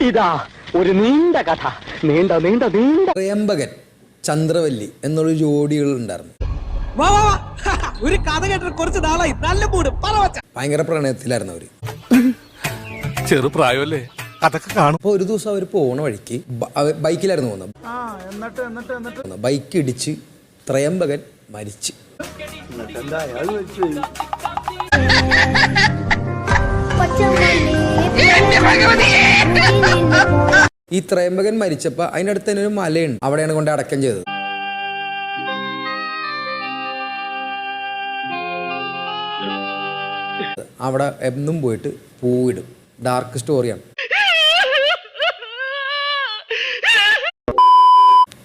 ഇതാ ഒരു നീണ്ട കഥ. നീണ്ട നീണ്ട നീണ്ട. ത്രയംബകൻ ചന്ദ്രവല്ലി എന്നുള്ള ജോഡികൾ ഉണ്ടായിരുന്നു. വാ വാ വാ. ഒരു കഥ കേട്ടിട്ട് കുറച്ച് നാളായി. നല്ല മൂട്. പറ വച്ച ഭയങ്കര പ്രണയത്തിലായിരുന്നു അവർ. ചെറുപ്രായമല്ലേ അതൊക്കെ കാണും. അപ്പോൾ ഒരു ദിവസം അവർ പോണ വഴിക്ക് ബ- അവ- ബൈക്കിലായിരുന്നു പോകുന്നത്. ബൈക്ക് ഇടിച്ച് ത്രയംബകൻ മരിച്ച്. ഈ ത്രയംബകൻ മരിച്ചപ്പോ അതിനടുത്ത് അടുത്ത് തന്നെ ഒരു മലയുണ്ട്. അവിടെയാണ് കൊണ്ട് അടക്കം ചെയ്തത്. അവിടെ എന്നും പോയിട്ട് പൂവിടും. ഡാർക്ക് സ്റ്റോറിയാണ്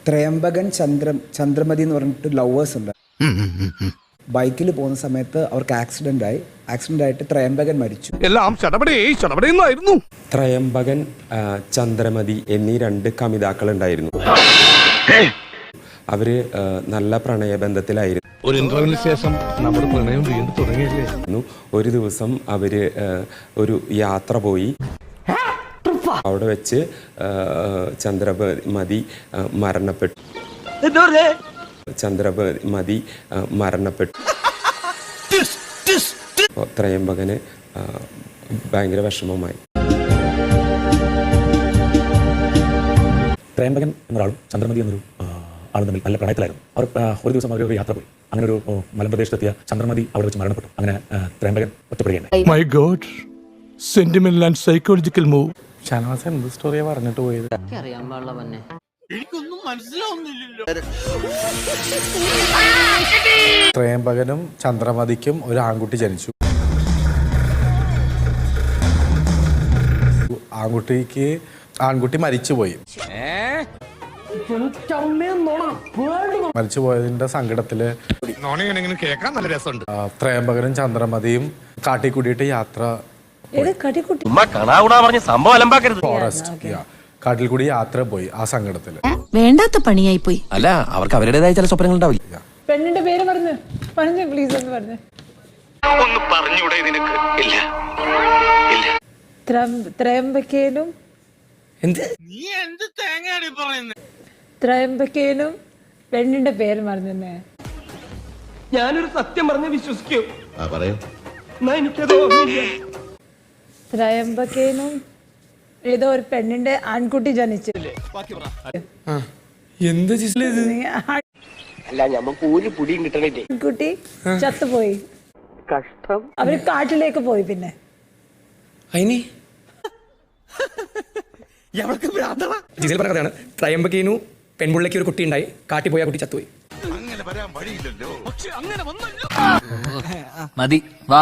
ത്രയംബകൻ ചന്ദ്രം ചന്ദ്രമതി എന്ന് പറഞ്ഞിട്ട് ലവേഴ്സ് ഉണ്ട്. ബൈക്കിൽ പോകുന്ന സമയത്ത് അവർക്ക് ആക്സിഡന്റ് ആയി. ആക്സിഡന്റ് ആയിട്ട് ത്രയംബകൻ മരിച്ചു. എല്ലാം ചടപടേന്നായിരുന്നു ത്രയംബകൻ ചന്ദ്രമതി എന്നീ രണ്ട് കമിതാക്കൾ ഉണ്ടായിരുന്നു. അവർ നല്ല പ്രണയബന്ധത്തിലായിരുന്നു. ഒരു ഇന്റർവ്യൂവിന് ശേഷം നമ്മുടെ പ്രണയം വീണ്ടും തുടങ്ങിയില്ലേ? ഒരു ദിവസം അവർ ഒരു യാത്ര പോയി. അവിടെ വെച്ച് ചന്ദ്രമതി മരണപ്പെട്ടു. ചന്ദ്രമതി മരണപ്പെട്ടു. ത്രയംബകന് ഭയങ്കര വിഷമമായി. ത്രയംബകൻ എന്നൊരാളും ചന്ദ്രമതി എന്നൊരു ആളും തമ്മിൽ നല്ല പ്രണയത്തിലായിരുന്നു. അവർ ഒരു ദിവസം അവർ ഒരു യാത്ര പോയി. അങ്ങനെ ഒരു മലമ്പ്രദേശത്തെത്തിയ ചന്ദ്രമതി അവിടെ വെച്ച് മരണപ്പെട്ടു. അങ്ങനെ Trayambakan ഒറ്റപ്പെടുകയുണ്ടായി. My god sentimental and psychological move Shanavas എന്ത് സ്റ്റോറിയാ പറഞ്ഞിട്ട് പോയത്? അറിയാൻ പാടില്ല തന്നെ ത്രയംബകനും ചന്ദ്രമതിക്കും ഒരു ആൺകുട്ടി ജനിച്ചു. ആൺകുട്ടിക്ക് ആൺകുട്ടി മരിച്ചുപോയി. മരിച്ചുപോയതിന്റെ സങ്കടത്തിൽ നോണിങ്ങനെ കേൾക്കാൻ നല്ല രസമുണ്ട്. ത്രയംബകനും ചന്ദ്രമതിയും കാട്ടി കൂടിയിട്ട് യാത്ര ഫോറസ്റ്റ് കാട്ടിൽ കൂടി യാത്ര പോയി ആ സങ്കടത്തിൽ വേണ്ടാത്ത പണിയായി പോയി അല്ല അവർക്ക് അവരുടേതായ ചില സ്വപ്നങ്ങൾ ഉണ്ടാവില്ല. പെണ്ണിന്റെ പേര് പറഞ്ഞു. പറഞ്ഞു പ്ലീസ് ഒന്ന് പറഞ്ഞു. ഒന്ന് പറഞ്ഞൂടെ നിനക്ക്? ഇല്ല. ഇല്ല. ത്രയംബക്കേനും ത്രയംബക്കേനും പെണ്ണിന്റെ പേര് പറഞ്ഞേ ഞാനൊരു സത്യം പറഞ്ഞ് വിശ്വസിക്കൂ. ഓർമ്മയില്ല. ത്രയംബക്കേനും ഏതോ ഒരു പെണ്ണിന്റെ ആൺകുട്ടി ജനിച്ചു. അല്ല ഞമ്മക്ക് ഒരു പുടിയും കിട്ടണില്ലേ? ആൺകുട്ടി ചത്തുപോയി. കഷ്ടം. അവർ കാട്ടിലേക്ക് പോയി പിന്നെ. അതിന് ജിസയിൽ പറഞ്ഞ കഥയാണ്. ത്രയംബകേനു പെൺപിള്ളയ്ക്ക് ഒരു കുട്ടി ഉണ്ടായി കാട്ടി പോയി ആ കുട്ടി ചത്തുപോയി മതി. വാ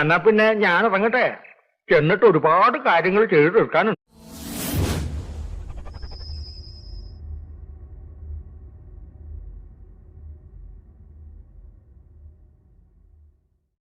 എന്നാ പിന്നെ ഞാൻ ഇറങ്ങട്ടെ എന്നിട്ട് ഒരുപാട് കാര്യങ്ങൾ ചെയ്തു തീർക്കാനുണ്ട്.